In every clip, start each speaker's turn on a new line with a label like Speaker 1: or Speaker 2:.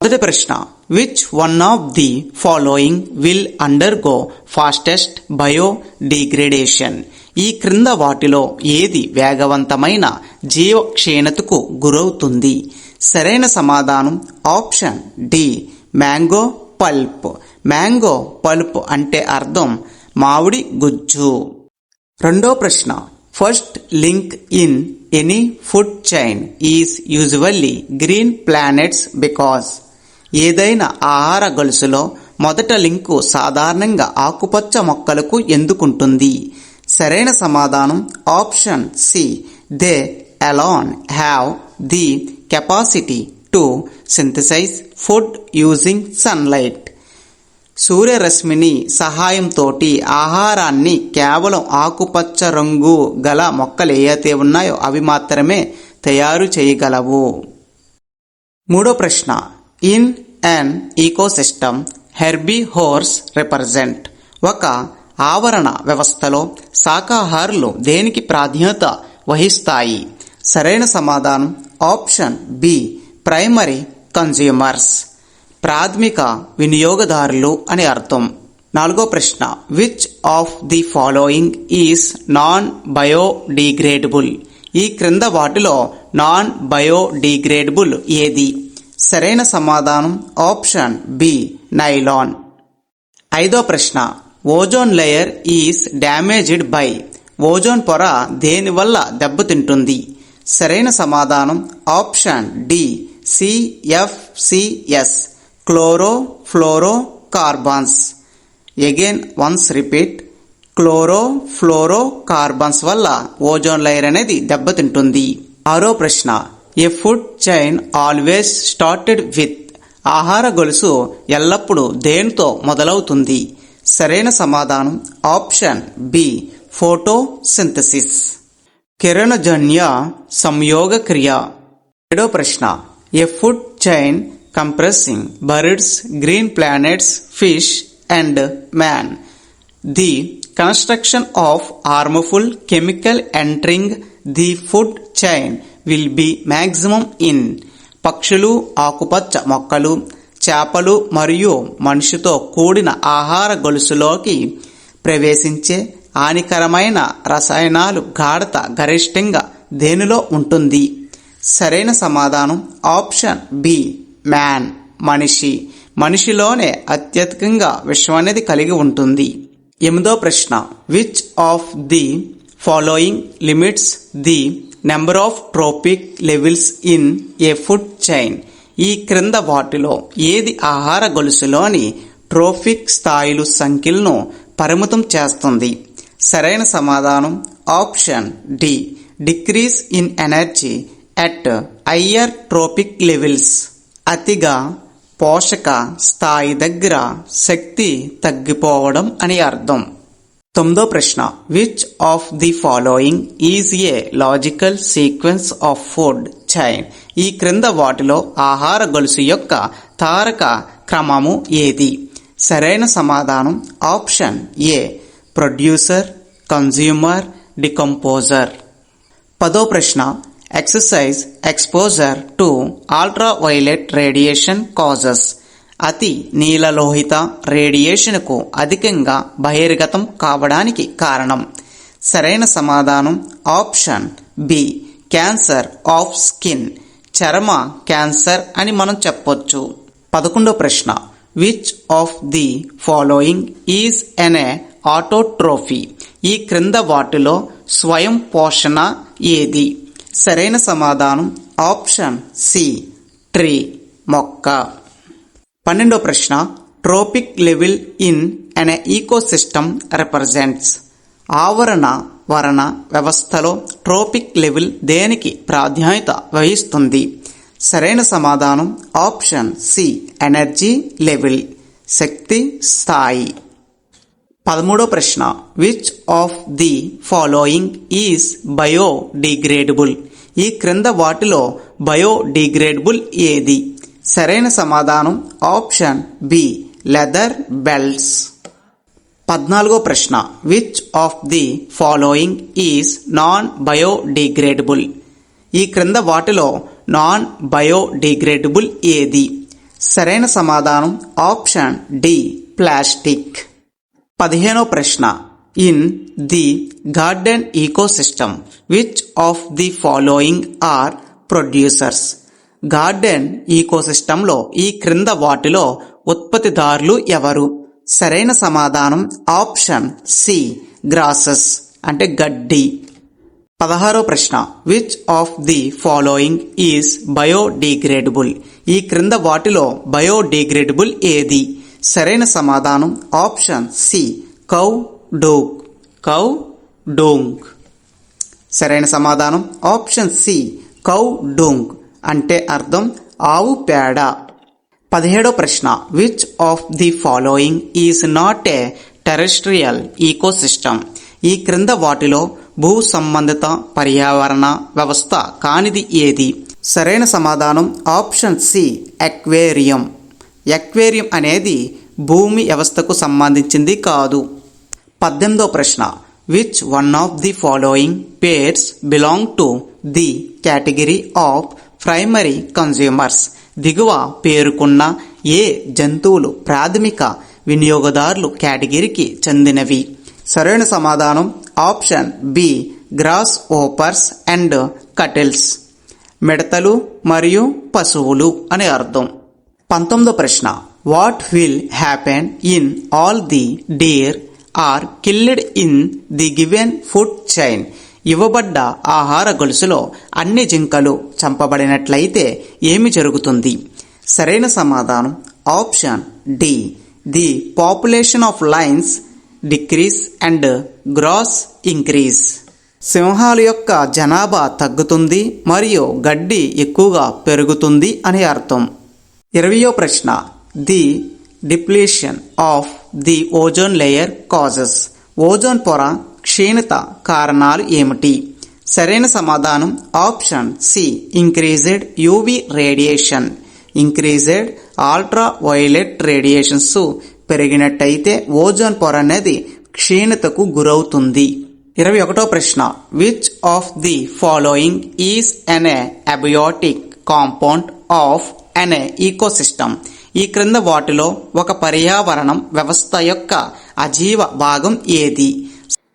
Speaker 1: మొదటి ప్రశ్న which one of the following will undergo fastest biodegradation ఈ క్రింద వాటిలో ఏది వేగవంతమైన జీవ క్షీణతకు గురవుతుంది? సరైన సమాధానం option D mango pulp mango pulp అంటే అర్థం మామిడి గుజ్జు. రెండో ప్రశ్న first link in any food chain is usually green planets because ఏదైనా ఆహార గొలుసులో మొదట లింకు సాధారణంగా ఆకుపచ్చ మొక్కలకు ఎందుకుంటుంది? సరైన సమాధానం option C. They alone have the capacity to synthesize food using sunlight. సూర్యరశ్మిని సహాయంతోటి ఆహారాన్ని కేవలం ఆకుపచ్చ రంగు గల మొక్కలు ఏవైతే ఉన్నాయో అవి మాత్రమే తయారు చేయగలవు. మూడో ప్రశ్న. In an ecosystem herbivores represent. ఒక ఆవరణ వ్యవస్థలో శాకాహారులు దేనికి ప్రాధాన్యత వహిస్తాయి? సరైన సమాధానం ఆప్షన్ బి ప్రైమరీ కన్జ్యూమర్స్ ప్రాథమిక వినియోగదారులు అని అర్థం. నాలుగో ప్రశ్న which of the following is non biodegradable ఈ క్రింద వాటిలో నాన్ బయోడిగ్రేడబుల్ ఏది? సరైన సమాధానం ఆప్షన్ బి నైలాన్ ఐదో ప్రశ్న ozone layer is damaged by ozone పొర దేనివల్ల దెబ్బతింటుంది? సరైన సమాధానం option D CFCs chlorofluorocarbons again once repeat chlorofluorocarbons వల్ల ఓజోన్ లేయర్ అనేది దెబ్బతింటుంది. ఆరో ప్రశ్న a food chain always started with ఆహార గొలుసు ఎల్లప్పుడూ దేనితో మొదలవుతుంది? సరైన సమాధానం ఆప్షన్ బి ఫోటోసింథసిస్ కిరణజన్య సంయోగ క్రియ ఏడో ప్రశ్న a food chain compressing birds green planets fish and man the construction of harmful chemical entering the food chain will be maximum in పక్షులు ఆకుపచ్చ మొక్కలు చేపలు మరియు మనిషితో కూడిన ఆహార గొలుసులోకి ప్రవేశించే హానికరమైన రసాయనాలు గాఢత గరిష్టంగా దేనిలో ఉంటుంది? సరైన సమాధానం ఆప్షన్ బి. మ్యాన్ మనిషి. మనిషిలోనే అత్యధికంగా విషం అనేది కలిగి ఉంటుంది. ఎనిమిదో ప్రశ్న. Which of the following limits the number of tropic levels in a food chain ఈ క్రింద వాటిలో ఏది ఆహార గొలుసులోని ట్రోఫిక్ స్థాయిలు సంఖ్యలను పరిమితం చేస్తుంది? సరైన సమాధానం. Option D decrease in energy at higher tropic levels అతిగా పోషక స్థాయి దగ్గర శక్తి తగ్గిపోవడం అని అర్థం. తొమ్మిదో ప్రశ్న. Which of the following is a logical sequence of food chain ఈ క్రింద వాటిలో ఆహార గొలుసు యొక్క తారక క్రమము ఏది? సరైన సమాధానం option A. Producer consumer decomposer. పదో ప్రశ్న. Excessive exposure to ultraviolet radiation causes అతి నీలలోహిత రేడియేషన్కు అధికంగా బహిర్గతం కావడానికి కారణం. సరైన సమాధానం option B. Cancer of skin. చర్మ క్యాన్సర్ అని మనం చెప్పొచ్చు. పదకొండో ప్రశ్న. Which of the following is an a autotrophy ఈ క్రింద వాటిలో స్వయం పోషణ ఏది? సరైన సమాధానం ఆప్షన్ సి ట్రీ మొక్క. పన్నెండో ప్రశ్న trophic level in an ecosystem represents. ఆవరణ వరణ వ్యవస్థలో ట్రోపిక్ లెవెల్ దేనికి ప్రాధాన్యత వహిస్తుంది? సరైన సమాధానం ఆప్షన్ సి ఎనర్జీ లెవెల్ శక్తి స్థాయి. పదమూడో ప్రశ్న which of the following is biodegradable? ఈ క్రింద వాటిలో బయోడిగ్రేడబుల్ ఏది? సరైన సమాధానం ఆప్షన్ బి లెదర్ బెల్ట్స్. పద్నాలుగో ప్రశ్న. Which of the following is non biodegradable ఈ క్రింద వాటిలో నాన్ బయోడిగ్రేడబుల్ ఏది? సరైన సమాధానం ఆప్షన్ డి ప్లాస్టిక్. పదిహేనో ప్రశ్న. In the garden ecosystem which of the following are producers garden ఈకోసిస్టంలో ఈ క్రింద వాటిలో ఉత్పత్తిదారులు ఎవరు? సరైన సమాధానం ఆప్షన్ సి గ్రాసెస్ అంటే గడ్డి. పదహారో ప్రశ్న which of the following is biodegradable ఈ క్రింద వాటిలో బయోడీగ్రేడబుల్ ఏది? సరైన సమాధానం option C cow dung. Cow dung. సరైన సమాధానం? Option C cow dung. అంటే అర్థం ఆవు పేడ. పదిహేడో ప్రశ్న. Which of the following is not a terrestrial ecosystem ఈ క్రింద వాటిలో భూ సంబంధిత పర్యావరణ వ్యవస్థ కానిది ఏది? సరైన సమాధానం? ఆప్షన్ సి ఎక్వేరియం ఎక్వేరియం అనేది భూమి వ్యవస్థకు సంబంధించింది కాదు. పద్దెనిమిదో ప్రశ్న. Which one of the following pairs belong to the category of primary consumers దిగువ పేరుకున్న ఏ జంతువులు ప్రాథమిక వినియోగదారులు కేటగిరీకి చెందినవి? సరైన సమాధానం option B grasshoppers and cattles. మిడతలు మరియు పశువులు అని అర్థం. పంతొమ్మిదో ప్రశ్న. What will happen in all the deer are killed in the given food chain. ఇవ్వబడ్డ ఆహార గొలుసులో అన్ని జింకలు చంపబడినట్లయితే ఏమి జరుగుతుంది? సరైన సమాధానం option D. The population of lions decrease and grass increase సింహాల యొక్క జనాభా తగ్గుతుంది మరియు గడ్డి ఎక్కువగా పెరుగుతుంది అని అర్థం. ఇరవయో ప్రశ్న. The depletion of the ozone layer causes ozone పొర క్షీణత కారణాలు ఏమిటి? సరైన సమాధానం option C. Increased UV radiation increased ultraviolet radiations పెరిగినట్టయితే ozone పొర అనేది క్షీణతకు గురవుతుంది. ఇరవై ఒకటో ప్రశ్న. Which of the following is an abiotic compound of an ecosystem ఈ క్రింద వాటిలో ఒక పర్యావరణం వ్యవస్థ యొక్క అజీవ భాగం ఏది?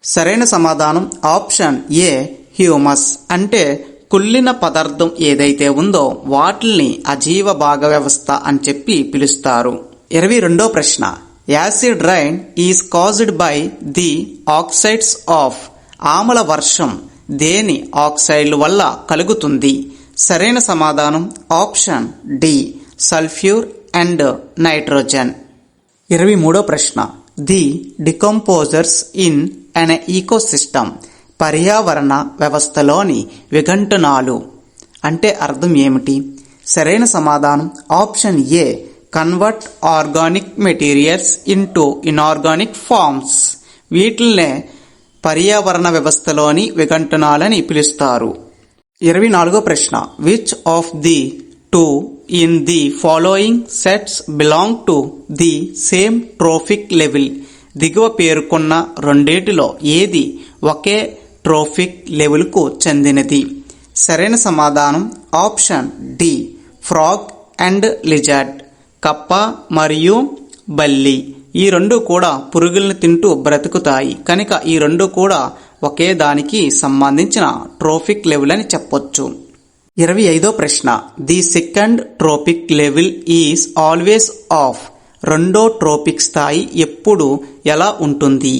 Speaker 1: సరైన సమాధానం ఆప్షన్ ఏ హ్యూమస్. అంటే కుళ్ళిన పదార్థం ఏదైతే ఉందో వాటిల్ని అజీవ భాగ వ్యవస్థ అని చెప్పి పిలుస్తారు. ఇరవై రెండో ప్రశ్న. Acid rain is caused by the oxides of ఆమల వర్షం దేని ఆక్సైడ్ల వల్ల కలుగుతుంది? సరైన సమాధానం option D sulphur and nitrogen. ఇరవై మూడో ప్రశ్న. The decomposers in an ecosystem పర్యావరణ వ్యవస్థలోని విఘంటనాలు. అంటే అర్థం ఏమిటి? సరైన సమాధానం option A. Convert organic materials into inorganic forms. వీటిల్నే పర్యావరణ వ్యవస్థలోని విఘంటనాలని పిలుస్తారు. ఇరవై నాలుగో ప్రశ్న. Which of the two in the following sets belong to the same trophic level దిగువ పేర్కొన్న రెండేటిలో ఏది ఒకే ట్రోఫిక్ లెవెల్కు చెందినది? సరైన సమాధానం option D frog and lizard కప్ప మరియు బల్లి. ఈ రెండు కూడా పురుగుల్ని తింటూ బ్రతుకుతాయి. కనుక ఈ రెండు కూడా ఒకే దానికి సంబంధించిన ట్రోఫిక్ లెవెల్ అని చెప్పొచ్చు. ఇరవై ఐదో ప్రశ్న. The second tropic level is always of. రెండో ట్రోపిక్ స్థాయి ఎప్పుడు ఎలా ఉంటుంది?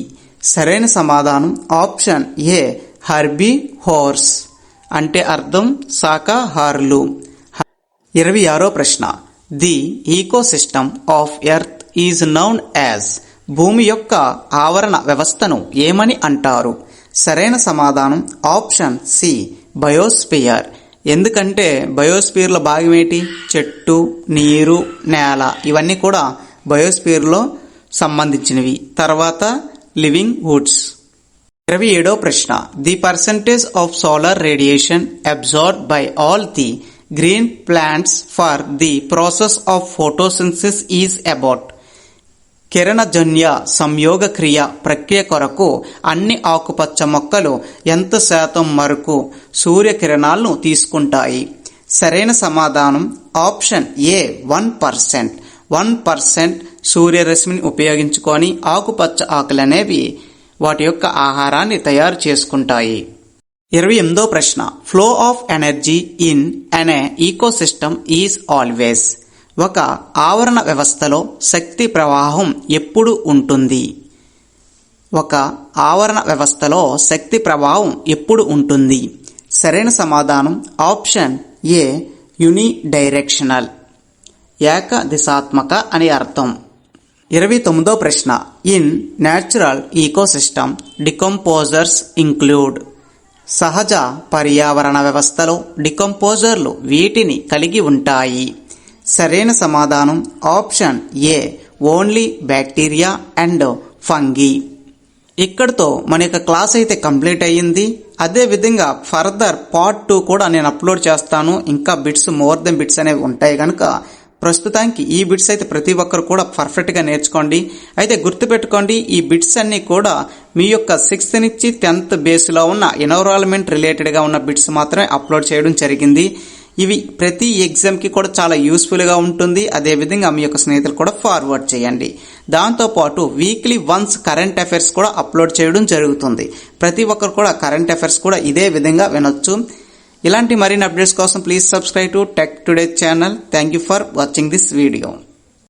Speaker 1: సరైన సమాధానం ఆప్షన్ ఏ హర్బీ హోర్స్. అంటే అర్థం శాకాహారులు. ఇరవై ఆరో ప్రశ్న. The ecosystem of earth is known as. భూమి యొక్క ఆవరణ వ్యవస్థను ఏమని అంటారు? సరైన సమాధానం ఆప్షన్ సి బయోస్పియర్. ఎందుకంటే బయోస్పియర్లో భాగం ఏంటి? చెట్టు నీరు నేల. ఇవన్నీ కూడా బయోస్పియర్లో సంబంధించినవి. తర్వాత లివింగ్ వుడ్స్. ఇరవై ఏడో ప్రశ్న. The percentage of solar radiation absorb by all the green plants for the process of photosynthesis is about. కిరణజన్య సంయోగ క్రియ ప్రక్రియ కొరకు అన్ని ఆకుపచ్చ మొక్కలు ఎంత శాతం వరకు సూర్యకిరణాలను తీసుకుంటాయి. సరైన సమాధానం option A one percent. One percent సూర్యరశ్మిని ఉపయోగించుకొని ఆకుపచ్చ ఆకులనేవి వాటి యొక్క ఆహారాన్ని తయారు చేసుకుంటాయి. ఇరవై ఎనిమిదో ప్రశ్న. Flow of energy in an ecosystem is always. ఒక ఆవరణ వ్యవస్థలో శక్తి ప్రవాహం ఎప్పుడు ఉంటుంది? ఒక ఆవరణ వ్యవస్థలో శక్తి ప్రవాహం ఎప్పుడు ఉంటుంది? సరైన సమాధానం ఆప్షన్ ఏ యునిడైరెక్షనల్ ఏక దిశాత్మక అని అర్థం. ఇరవై తొమ్మిదో ప్రశ్న. In natural ecosystem decomposers include సహజ పర్యావరణ వ్యవస్థలో డికంపోజర్లు వీటిని కలిగి ఉంటాయి. సరైన సమాధానం option A only bacteria and fungi. ఇక్కడితో మన యొక్క క్లాస్ అయితే కంప్లీట్ అయ్యింది. అదే విధంగా ఫర్దర్ పార్ట్ టూ కూడా నేను అప్లోడ్ చేస్తాను. ఇంకా బిట్స్ మోర్ దెన్ బిట్స్ అనేవి ఉంటాయి కనుక ప్రస్తుతానికి ఈ బిట్స్ అయితే ప్రతి ఒక్కరు కూడా పర్ఫెక్ట్గా నేర్చుకోండి. అయితే గుర్తుపెట్టుకోండి ఈ బిట్స్ అన్ని కూడా మీ యొక్క సిక్స్త్ నుంచి టెన్త్ బేస్లో ఉన్న ఎన్వరాల్మెంట్ రిలేటెడ్గా ఉన్న బిట్స్ మాత్రమే అప్లోడ్ చేయడం జరిగింది. ఇవి ప్రతి ఎగ్జామ్కి కూడా చాలా యూస్ఫుల్గా ఉంటుంది. అదేవిధంగా మీ యొక్క స్నేహితులు కూడా ఫార్వర్డ్ చేయండి. దాంతోపాటు వీక్లీ వన్స్ కరెంట్ అఫైర్స్ కూడా అప్లోడ్ చేయడం జరుగుతుంది. ప్రతి ఒక్కరు కూడా కరెంట్ అఫైర్స్ కూడా ఇదే విధంగా వినొచ్చు. ఇలాంటి మరిన్ని అప్డేట్స్ కోసం please subscribe to Tech Today channel thank you for watching this video